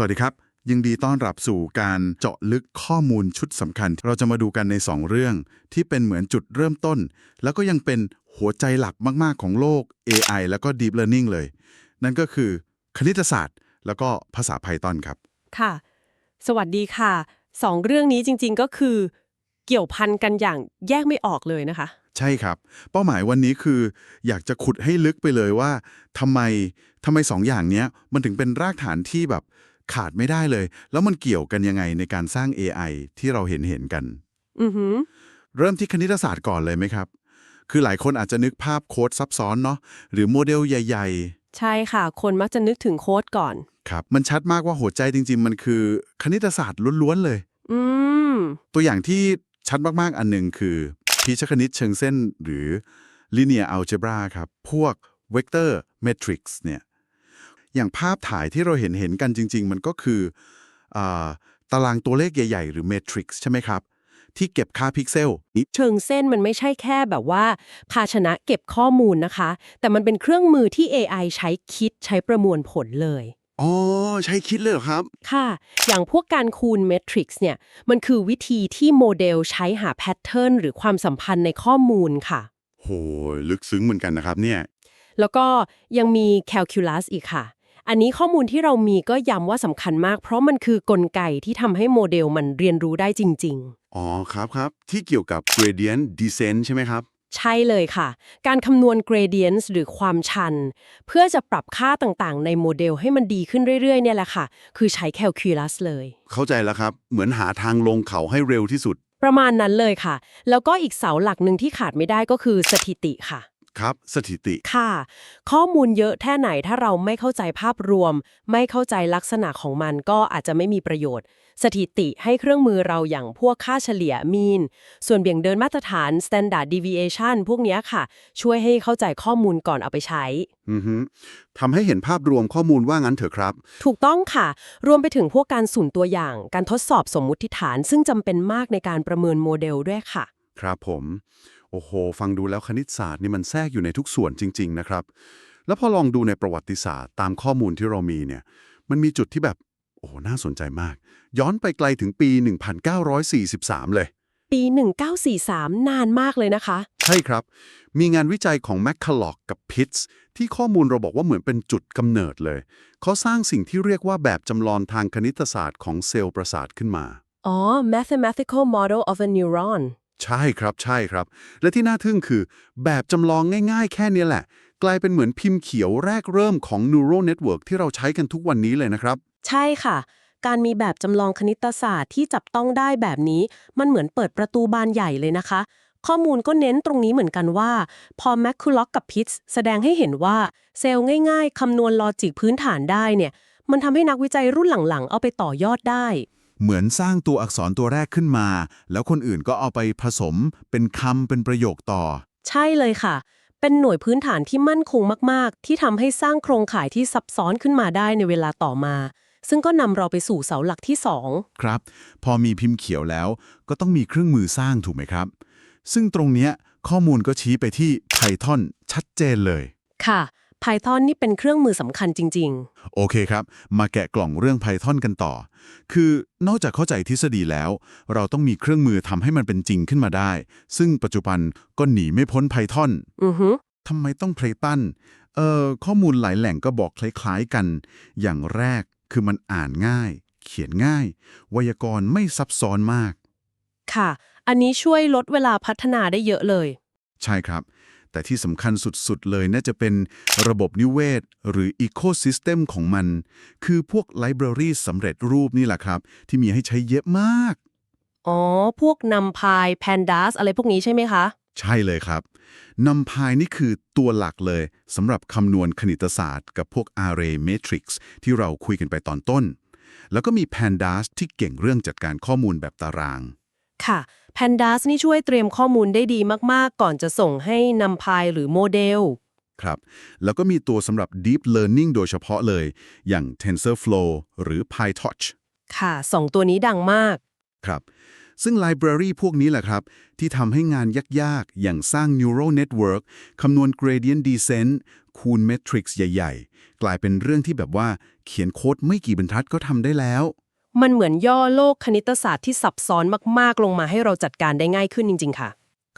สวัสดีครับ ยินดีต้อนรับสู่การเจาะลึกข้อมูลชุดสำคัญ เราจะมาดูกันใน 2 เรื่อง ที่เป็นเหมือนจุดเริ่มต้น แล้วก็ยังเป็นหัวใจหลักมาก ๆ ของโลก AI แล้วก็ Deep Learning เลย นั่นก็คือคณิตศาสตร์ แล้วก็ภาษา Python ครับ ค่ะ สวัสดีค่ะสองเรื่องนี้จริง ๆ ก็คือ เกี่ยวพันกันอย่างแยกไม่ออกเลยนะคะ ใช่ครับ เป้าหมายวันนี้คืออยากจะขุดให้ลึกไปเลยว่าทำไมทำไมสองอย่างเนี้ยมันถึงเป็นรากฐานที่แบบ ขาดไม่ได้เลย แล้วมันเกี่ยวกันยังไงในการสร้าง AI ที่เราเห็นเห็นๆกัน อือหือ เริ่มที่คณิตศาสตร์ก่อนเลยไหมครับ คือหลายคนอาจจะนึกภาพโค้ดซับซ้อนเนาะหรือโมเดลใหญ่ ใช่ค่ะ คนมักจะนึกถึงโค้ดก่อน ๆ ครับ มันชัดมากว่าหัวใจจริง ๆ มันคือคณิตศาสตร์ล้วนๆเลย อืม ตัวอย่างที่ชัดมากๆ อันหนึ่งคือพิชคณิตเชิงเส้นหรือ linear algebra ครับ พวก vector matrix เนี่ย อย่างภาพถ่ายที่เราเห็นเห็นๆกันจริง ๆ มันก็คืออาตารางตัวเลขใหญ่ ๆ หรือ matrix ใช่ไหมครับ ที่เก็บค่าพิกเซลเชิงเส้นมันไม่ใช่แค่แบบว่า ภาชนะเก็บข้อมูลนะคะ แต่มันเป็นเครื่องมือที่ AI ใช้คิดใช้ประมวลผลเลยอ๋อ ใช้คิดเลยเหรอครับ ค่ะ อย่างพวกการคูณเมทริกซ์เนี่ย มันคือวิธีที่โมเดลใช้หาแพทเทิร์นหรือความสัมพันธ์ในข้อมูลค่ะ โห ลึกซึ้งเหมือนกันนะครับเนี่ย แล้วก็ยังมีแคลคูลัสอีกค่ะ อันนี้ข้อมูลที่เรามีก็ย้ำว่าสำคัญมาก เพราะมันคือกลไกที่ทำให้โมเดลมันเรียนรู้ได้จริงอ๋อครับครับ ที่เกี่ยวกับ gradient descent ใช่ไหมครับๆใช่เลยค่ะ การคำนวณ gradients หรือความชัน เพื่อจะปรับค่าต่างๆ ในโมเดลให้มันดีขึ้นเรื่อยๆ เนี่ยแหละค่ะ คือใช้แคลคูลัสเลย เข้าใจแล้วครับ เหมือนหาทางลงเขาให้เร็วที่สุด ประมาณนั้นเลยค่ะ แล้วก็อีกเสาหลักหนึ่งที่ขาดไม่ได้ก็คือสถิติค่ะ ครับ สถิติ ค่ะ ข้อมูลเยอะแค่ไหนถ้าเราไม่เข้าใจภาพรวม ไม่เข้าใจลักษณะของมันก็อาจจะไม่มีประโยชน์ สถิติให้เครื่องมือเราอย่างพวกค่าเฉลี่ยมีน ส่วนเบี่ยงเดินมาตรฐาน standard deviation พวกเนี้ยค่ะ ช่วยให้เข้าใจข้อมูลก่อนเอาไปใช้ อือฮึทำให้เห็นภาพรวมข้อมูลว่างั้นเถอะครับ ถูกต้องค่ะ รวมไปถึงพวกการสุ่นตัวอย่าง การทดสอบสมมุติฐาน ซึ่งจำเป็นมากในการประเมินโมเดลด้วยค่ะ ครับผม โอ้โห ฟังดูแล้วคณิตศาสตร์นี่มันแทรกอยู่ในทุกส่วนจริง ๆ นะครับ แล้วพอลองดูในประวัติศาสตร์ตามข้อมูลที่เรามีเนี่ย มันมีจุดที่แบบ โอ้โหน่าสนใจมาก ย้อนไปไกลถึงปี 1943 เลย ปี 1943 นานมากเลยนะคะ ใช่ครับ มีงานวิจัยของแมคคาล็อกกับพิตส์ที่ข้อมูลเราบอกว่าเหมือนเป็นจุดกำเนิดเลย เขาสร้างสิ่งที่เรียกว่าแบบจำลองทางคณิตศาสตร์ของเซลล์ประสาทขึ้นมา อ๋อ mathematical model of a neuron ใช่ครับใช่ครับ และที่น่าทึ่งคือ แบบจำลองง่ายๆ แค่นี้แหละ กลายเป็นเหมือนพิมพ์เขียวแรกเริ่มของ neural network ที่เราใช้กันทุกวันนี้เลยนะครับ ใช่ค่ะ การมีแบบจำลองคณิตศาสตร์ที่จับต้องได้แบบนี้ มันเหมือนเปิดประตูบานใหญ่เลยนะคะ ข้อมูลก็เน้นตรงนี้เหมือนกันว่า พอแมคคูล็อกกับพิตส์แสดงให้เห็นว่าเซลล์ง่าย ๆคำนวณลอจิกพื้นฐานได้เนี่ย มันทำให้นักวิจัยรุ่นหลังๆ เอาไปต่อยอดได้ เหมือนสร้างตัวอักษรตัวแรกขึ้นมา แล้วคนอื่นก็เอาไปผสม เป็นคำเป็นประโยคต่อ ใช่เลยค่ะ เป็นหน่วยพื้นฐานที่มั่นคงมาก ๆ ที่ทำให้สร้างโครงข่ายที่ซับซ้อนขึ้นมาได้ในเวลาต่อมา ซึ่งก็นำเราไปสู่เสาหลักที่สองครับ พอมีพิมพ์เขียวแล้ว ก็ต้องมีเครื่องมือสร้างถูกไหมครับ ซึ่งตรงเนี้ยข้อมูลก็ชี้ไปที่ Python ชัดเจนเลย ค่ะ Python นี่เป็นเครื่องมือสำคัญจริงโอเคครับ มาแกะกล่องเรื่อง Python กันต่อ คือนอกจากเข้าใจทฤษฎีแล้ว เราต้องมีเครื่องมือทำให้มันเป็นจริงขึ้นมาได้ ซึ่งปัจจุบันก็หนีไม่พ้น Python ๆอือฮึทำไมต้อง Python เอ่อข้อมูลหลายแหล่งก็บอกคล้ายๆกัน อย่างแรกคือมันอ่านง่าย เขียนง่าย ไวยากรณ์ไม่ซับซ้อนมาก ค่ะ อันนี้ช่วยลดเวลาพัฒนาได้เยอะเลย ใช่ครับ แต่ที่สำคัญสุด ๆ เลยน่าจะเป็นระบบนิเวศ หรือ Ecosystem ของมัน คือพวกไลบรารีสำเร็จรูปนี่แหละครับ ที่มีให้ใช้เยอะมาก อ๋อ พวกนำพาย pandas อะไรพวกนี้ใช่ไหมคะ ใช่เลยครับนำพายนี่คือตัวหลักเลยสำหรับคำนวณคณิตศาสตร์ กับพวก array matrix ที่เราคุยกันไปตอนต้น แล้วก็มี pandas ที่เก่งเรื่องจัดการข้อมูลแบบตาราง ค่ะ pandas นี่ช่วยเตรียมข้อมูลได้ดีมากๆ ก่อนจะส่งให้นำพายหรือโมเดล ครับ แล้วก็มีตัวสำหรับ deep learning โดยเฉพาะเลย อย่าง TensorFlow หรือ PyTorch ค่ะสองตัวนี้ดังมาก ครับ ซึ่งไลบรารีพวกนี้แหละครับ ที่ทำให้งานยากๆ อย่างสร้าง neural network คำนวณ gradient descent คูณเมทริกซ์ใหญ่ ๆ กลายเป็นเรื่องที่แบบว่าเขียนโค้ดไม่กี่บรรทัดก็ทำได้แล้ว มันเหมือนย่อโลกคณิตศาสตร์ที่ซับซ้อนมาก ๆ ลงมาให้เราจัดการได้ง่ายขึ้นจริง ๆ ค่ะ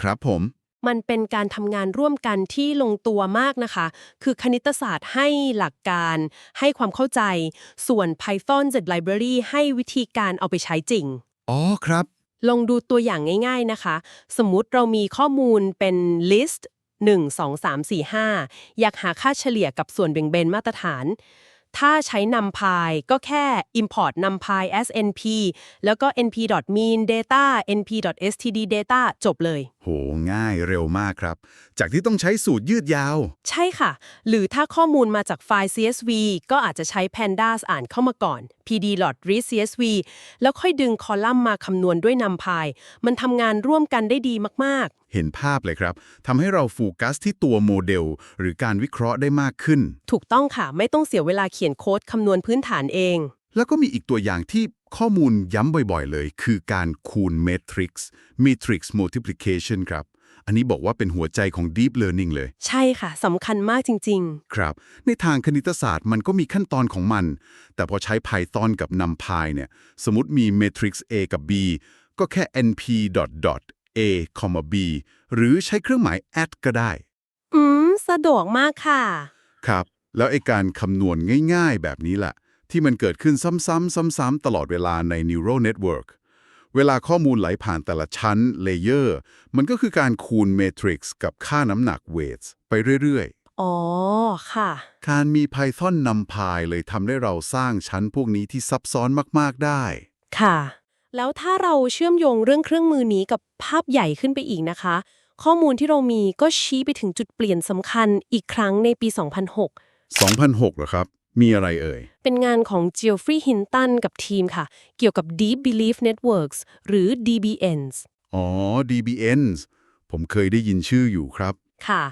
ครับผม มันเป็นการทำงานร่วมกันที่ลงตัวมากนะคะ คือคณิตศาสตร์ให้หลักการ ให้ความเข้าใจ ส่วน Python Z Library ให้วิธีการเอาไปใช้จริง อ๋อครับ ลองดูตัวอย่างง่าย ๆนะคะ สมมุติเรามีข้อมูลเป็น list 1 2 3 4 5 อยากหาค่าเฉลี่ยกับส่วนแบ่งเบนมาตรฐาน ถ้าใช้ numpy ก็แค่ import numpy as np แล้วก็ np.mean data np.std data จบเลยโห ง่ายเร็วมากครับ จากที่ต้องใช้สูตรยืดยาว ใช่ค่ะ หรือถ้าข้อมูลมาจากไฟล์ CSV ก็อาจจะใช้ pandas อ่านเข้ามาก่อน pd.read csv แล้วค่อยดึงคอลัมน์มาคำนวณด้วย numpy มันทำงานร่วมกันได้ดีมากเห็นภาพเลยครับทำให้เราโฟกัสที่ตัวโมเดล หรือการวิเคราะห์ได้มากขึ้นๆถูกต้องค่ะ ไม่ต้องเสียเวลาเขียนโค้ดคำนวณพื้นฐานเอง แล้วก็มีอีกตัวอย่างที่ข้อมูลย้ำบ่อยๆเลย คือการคูณ Matrix Matrix Multiplication ครับ อันนี้บอกว่าเป็นหัวใจของ Deep Learning เลย ใช่ค่ะสำคัญมากจริง ครับ ในทางคณิตศาสตร์มันก็มีขั้นตอนของมัน แต่พอใช้ Python กับ NumPy เนี่ย สมมติมี Matrix A กับ B ก็แค่ np dot dot a comma b หรือใช้เครื่องหมาย at ก็ได้ ๆ อืม สะดวกมากค่ะ ครับ แล้วไอ้การคำนวณง่ายๆแบบนี้แหละ ที่มันเกิดขึ้นซ้ำๆซ้ำๆตลอดเวลาใน neural network เวลาข้อมูลไหลผ่านแต่ละชั้น layer มันก็คือการคูณ matrix กับค่าน้ำหนัก weights ไปเรื่อยอ๋อ ค่ะๆการมี Python NumPy เลยทำให้เราสร้างชั้นพวกนี้ที่ซับซ้อนมากๆได้ ค่ะ แล้วถ้าเราเชื่อมโยงเรื่องเครื่องมือนี้กับภาพใหญ่ขึ้นไปอีกนะคะ ข้อมูลที่เรามีก็ชี้ไปถึงจุดเปลี่ยนสำคัญอีกครั้งในปี 2006 2006เหรอครับ มีอะไรเอ่ย เป็นงานของ Geoffrey Hinton กับทีมค่ะ เกี่ยวกับ Deep Belief Networks หรือ DBNs อ๋อ DBNs ผมเคยได้ยินชื่ออยู่ครับ ค่ะ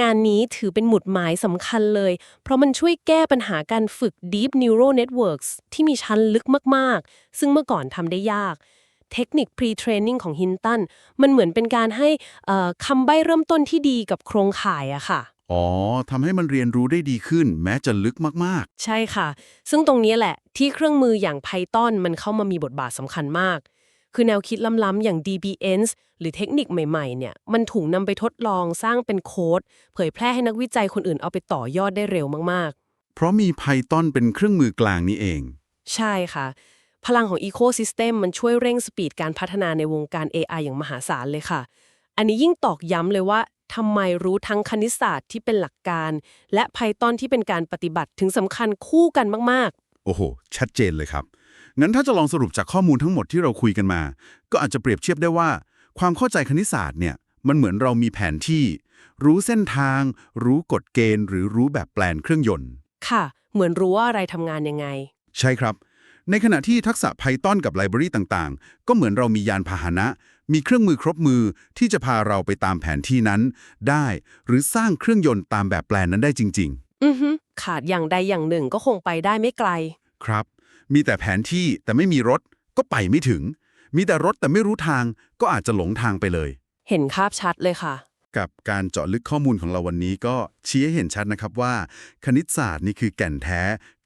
งานนี้ถือเป็นหมุดหมายสำคัญเลย เพราะมันช่วยแก้ปัญหาการฝึก Deep Neural Networks ที่มีชั้นลึกมาก ๆ ซึ่งเมื่อก่อนทำได้ยาก เทคนิค Pre-training ของ Hinton มันเหมือนเป็นการให้เอ่อคำใบ้เริ่มต้นที่ดีกับโครงข่ายอะค่ะ อ๋อทำให้มันเรียนรู้ได้ดีขึ้น แม้จะลึกมากใช่ค่ะ ซึ่งตรงนี้แหละที่เครื่องมืออย่าง Python มันเข้ามามีบทบาทสำคัญมาก คือแนวคิดล้ำๆอย่าง DBNs หรือเทคนิคใหม่ๆ เนี่ย มันถูกนำไปทดลองสร้างเป็นโค้ด เผยแพร่ให้นักวิจัยคนอื่นเอาไปต่อยอดได้เร็วมากๆ เพราะมี Python เป็นเครื่องมือกลางนี่เองๆใช่ค่ะ พลังของ Ecosystem มันช่วยเร่งสปีดการพัฒนาในวงการ AI อย่างมหาศาลเลยค่ะอันนี้ยิ่งตอกย้ำเลยว่า ทำไมรู้ทั้งคณิตศาสตร์ที่เป็นหลักการ และ Python ที่เป็นการปฏิบัติถึงสำคัญคู่กันมากๆ โอ้โห ชัดเจนเลยครับ งั้นถ้าจะลองสรุปจากข้อมูลทั้งหมดที่เราคุยกันมา ก็อาจจะเปรียบเทียบได้ว่า ความเข้าใจคณิตศาสตร์เนี่ยมันเหมือนเรามีแผนที่ รู้เส้นทาง รู้กฎเกณฑ์ หรือรู้แบบแปลนเครื่องยนต์ ค่ะ เหมือนรู้ว่าอะไรทำงานยังไง ใช่ครับ ในขณะที่ทักษะ Python กับไลบรารีต่างๆ ก็เหมือนเรามียานพาหนะ มีเครื่องมือครบมือที่จะพาเราไปตามแผนที่นั้น ได้ หรือสร้างเครื่องยนต์ตามแบบแปลนนั้นได้จริงอือฮึขาดอย่างใดอย่างหนึ่งก็คงไปได้ไม่ไกลๆครับ มีแต่แผนที่แต่ไม่มีรถก็ไปไม่ถึง มีแต่รถแต่ไม่รู้ทางก็อาจจะหลงทางไปเลย เห็นภาพชัดเลยค่ะ กับการเจาะลึกข้อมูลของเราวันนี้ก็ชี้ให้เห็นชัดนะครับว่า คณิตศาสตร์นี่คือแก่นแท้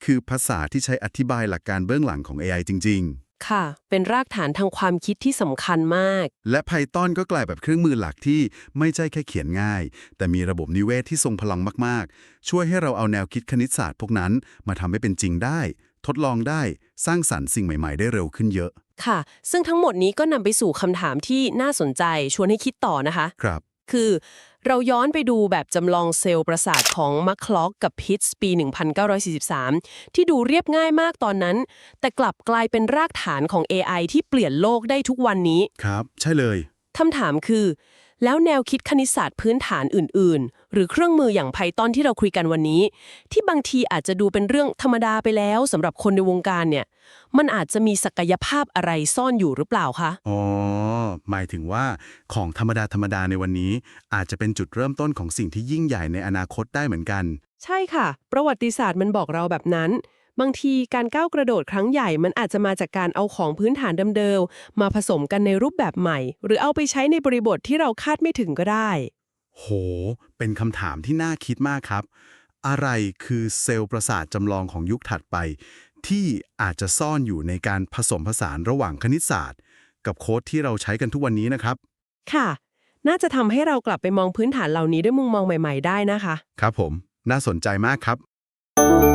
คือภาษาที่ใช้อธิบายหลักการเบื้องหลังของ AI จริง ค่ะ เป็นรากฐานทางความคิดที่สำคัญมากๆและ Python ก็กลายแบบเครื่องมือหลักที่ไม่ใช่แค่เขียนง่าย แต่มีระบบนิเวศที่ทรงพลังมาก ๆ ช่วยให้เราเอาแนวคิดคณิตศาสตร์พวกนั้นมาทำให้เป็นจริงได้ ทดลองได้สร้างสรรค์สิ่งใหม่ ๆ ได้เร็วขึ้นเยอะ ค่ะ ซึ่งทั้งหมดนี้ก็นำไปสู่คำถามที่น่าสนใจชวนให้คิดต่อนะคะ ครับ คือ เราย้อนไปดูแบบจำลองเซลล์ประสาทของมัคคล็อกกับพิตส์ปี 1943 ที่ดูเรียบง่ายมากตอนนั้น แต่กลับกลายเป็นรากฐานของ AI ที่เปลี่ยนโลกได้ทุกวันนี้ ครับ ใช่เลย คำถามคือ แล้วแนวคิดคณิตศาสตร์พื้นฐานอื่น ๆ หรือเครื่องมืออย่าง Python ที่เราคุยกันวันนี้ ที่บางทีอาจจะดูเป็นเรื่องธรรมดาไปแล้วสำหรับคนในวงการเนี่ย มันอาจจะมีศักยภาพอะไรซ่อนอยู่หรือเปล่าคะ อ๋อ หมายถึงว่าของธรรมดาธรรมดาในวันนี้ อาจจะเป็นจุดเริ่มต้นของสิ่งที่ยิ่งใหญ่ในอนาคตได้เหมือนกัน ใช่ค่ะ ประวัติศาสตร์มันบอกเราแบบนั้น บางทีการก้าวกระโดดครั้งใหญ่มันอาจจะมาจากการเอาของพื้นฐานเดิมๆมาผสมกันในรูปแบบใหม่ หรือเอาไปใช้ในบริบทที่เราคาดไม่ถึงก็ได้ โห เป็นคำถามที่น่าคิดมากครับ อะไรคือเซลล์ประสาทจำลองของยุคถัดไป ที่อาจจะซ่อนอยู่ในการผสมผสานระหว่างคณิตศาสตร์ กับโค้ดที่เราใช้กันทุกวันนี้นะครับ ค่ะ น่าจะทำให้เรากลับไปมองพื้นฐานเหล่านี้ด้วยมุมมองใหม่ ๆ ได้นะคะ ครับผม น่าสนใจมากครับ